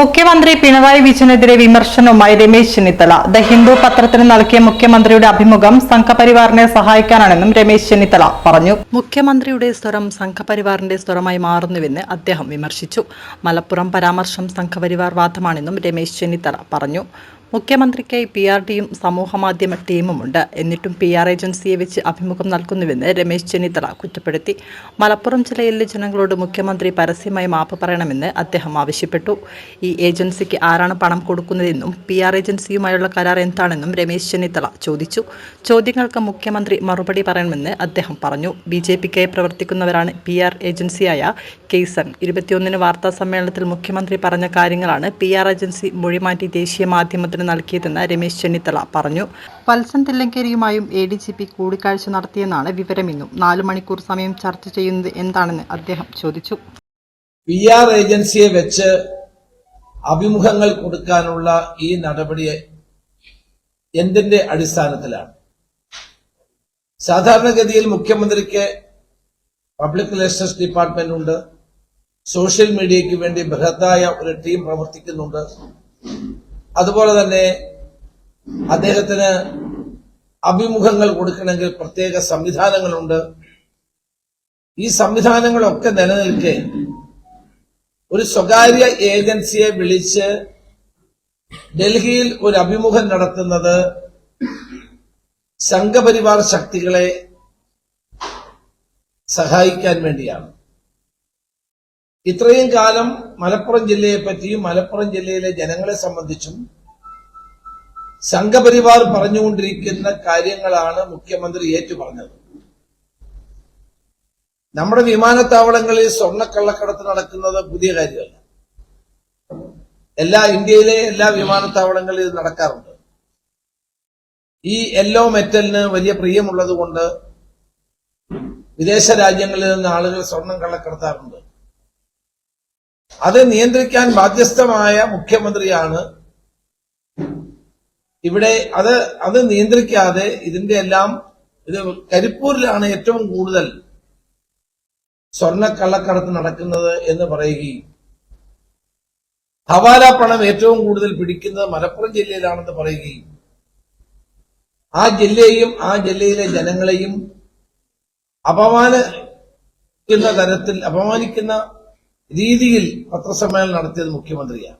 മുഖ്യമന്ത്രി പിണറായി വിജയനെതിരെ വിമർശനവുമായി രമേശ് ചെന്നിത്തല. ദ ഹിന്ദു പത്രത്തിന് നൽകിയ മുഖ്യമന്ത്രിയുടെ അഭിമുഖം സംഘപരിവാറിനെ സഹായിക്കാനാണെന്നും രമേശ് ചെന്നിത്തല പറഞ്ഞു. മുഖ്യമന്ത്രിയുടെ സ്വരം സംഘപരിവാറിന്റെ സ്വരമായി മാറുന്നുവെന്ന് അദ്ദേഹം വിമർശിച്ചു. മലപ്പുറം പരാമർശം സംഘപരിവാർ വാദമാണെന്നും രമേശ് ചെന്നിത്തല പറഞ്ഞു. മുഖ്യമന്ത്രിക്കായി പി ആർ ഡിയും സമൂഹമാധ്യമ ടീമുമുണ്ട്. എന്നിട്ടും പി ആർ ഏജൻസിയെ വെച്ച് അഭിമുഖം നൽകുന്നുവെന്ന് രമേശ് ചെന്നിത്തല കുറ്റപ്പെടുത്തി. മലപ്പുറം ജില്ലയിലെ ജനങ്ങളോട് മുഖ്യമന്ത്രി പരസ്യമായി മാപ്പ് പറയണമെന്ന് അദ്ദേഹം ആവശ്യപ്പെട്ടു. ഈ ഏജൻസിക്ക് ആരാണ് പണം കൊടുക്കുന്നതെന്നും പി ആർ ഏജൻസിയുമായുള്ള കരാർ എന്താണെന്നും രമേശ് ചെന്നിത്തല ചോദിച്ചു. ചോദ്യങ്ങൾക്ക് മുഖ്യമന്ത്രി മറുപടി പറയണമെന്ന് അദ്ദേഹം പറഞ്ഞു. ബി ജെ പിക്കായി പ്രവർത്തിക്കുന്നവരാണ് പി ആർ ഏജൻസിയായ കേസൺ ഇരുപത്തിയൊന്നിന് വാർത്താ സമ്മേളനത്തിൽ മുഖ്യമന്ത്രി പറഞ്ഞ കാര്യങ്ങളാണ് പി ആർ ഏജൻസി മൊഴിമാറ്റി ദേശീയ മാധ്യമത്തിന് നൽകിയതെന്ന് രമേശ് ചെന്നിത്തല പറഞ്ഞു. വത്സൻ തില്ലങ്കേരിയുമായും എ ഡി ജി പി കൂടിക്കാഴ്ച നടത്തിയെന്നാണ് വിവരമെന്നും നാലു മണിക്കൂർ സമയം ചർച്ച ചെയ്യുന്നത് എന്താണെന്ന് അദ്ദേഹം ചോദിച്ചു. പി ആർ ഏജൻസിയെ വെച്ച് അഭിമുഖങ്ങൾ കൊടുക്കാനുള്ള ഈ നടപടി എന്തിന്റെ അടിസ്ഥാനത്തിലാണ്? സാധാരണഗതിയിൽ മുഖ്യമന്ത്രിക്ക് പബ്ലിക് റിലേഷൻസ് ഡിപ്പാർട്ട്മെന്റ് ഉണ്ട്. സോഷ്യൽ മീഡിയയ്ക്ക് വേണ്ടി ബൃഹത്തായ ഒരു ടീം പ്രവർത്തിക്കുന്നുണ്ട്. അതുപോലെ തന്നെ അദ്ദേഹത്തിന് അഭിമുഖങ്ങൾ കൊടുക്കണമെങ്കിൽ പ്രത്യേക സംവിധാനങ്ങളുണ്ട്. ഈ സംവിധാനങ്ങളൊക്കെ നിലനിൽക്കെ ഒരു സ്വകാര്യ ഏജൻസിയെ വിളിച്ച് ഡൽഹിയിൽ ഒരു അഭിമുഖം നടത്തുന്നത് സംഘപരിവാർ ശക്തികളെ സഹായിക്കാൻ വേണ്ടിയാണ്. ഇത്രയും കാലം മലപ്പുറം ജില്ലയെ പറ്റിയും മലപ്പുറം ജില്ലയിലെ ജനങ്ങളെ സംബന്ധിച്ചും സംഘപരിവാർ പറഞ്ഞുകൊണ്ടിരിക്കുന്ന കാര്യങ്ങളാണ് മുഖ്യമന്ത്രി ഏറ്റുപറഞ്ഞത്. നമ്മുടെ വിമാനത്താവളങ്ങളിൽ സ്വർണക്കള്ളക്കടത്ത് നടക്കുന്നത് പുതിയ കാര്യമല്ല. എല്ലാ ഇന്ത്യയിലെ എല്ലാ വിമാനത്താവളങ്ങളിലും നടക്കാറുണ്ട്. ഈ എല്ലോ മെറ്റലിന് വലിയ പ്രിയമുള്ളത് കൊണ്ട് വിദേശ രാജ്യങ്ങളിൽ നിന്ന് ആളുകൾ സ്വർണം കള്ളക്കടത്താറുണ്ട്. അത് നിയന്ത്രിക്കാൻ ബാധ്യസ്ഥമായ മുഖ്യമന്ത്രിയാണ്. ഇവിടെ അത് അത് നിയന്ത്രിക്കാതെ ഇതിന്റെ എല്ലാം ഇത് കരിപ്പൂരിലാണ് ഏറ്റവും കൂടുതൽ സ്വർണക്കള്ളക്കടത്ത് നടക്കുന്നത് എന്ന് പറയുകയും ഹവാല പണം ഏറ്റവും കൂടുതൽ പിടിക്കുന്നത് മലപ്പുറം ജില്ലയിലാണെന്ന് പറയുകയും ആ ജില്ലയെയും ആ ജില്ലയിലെ ജനങ്ങളെയും അപമാനിക്കുന്ന തരത്തിൽ അപമാനിക്കുന്ന രീതിയിൽ പത്രസമ്മേളനം നടത്തിയത് മുഖ്യമന്ത്രിയാണ്.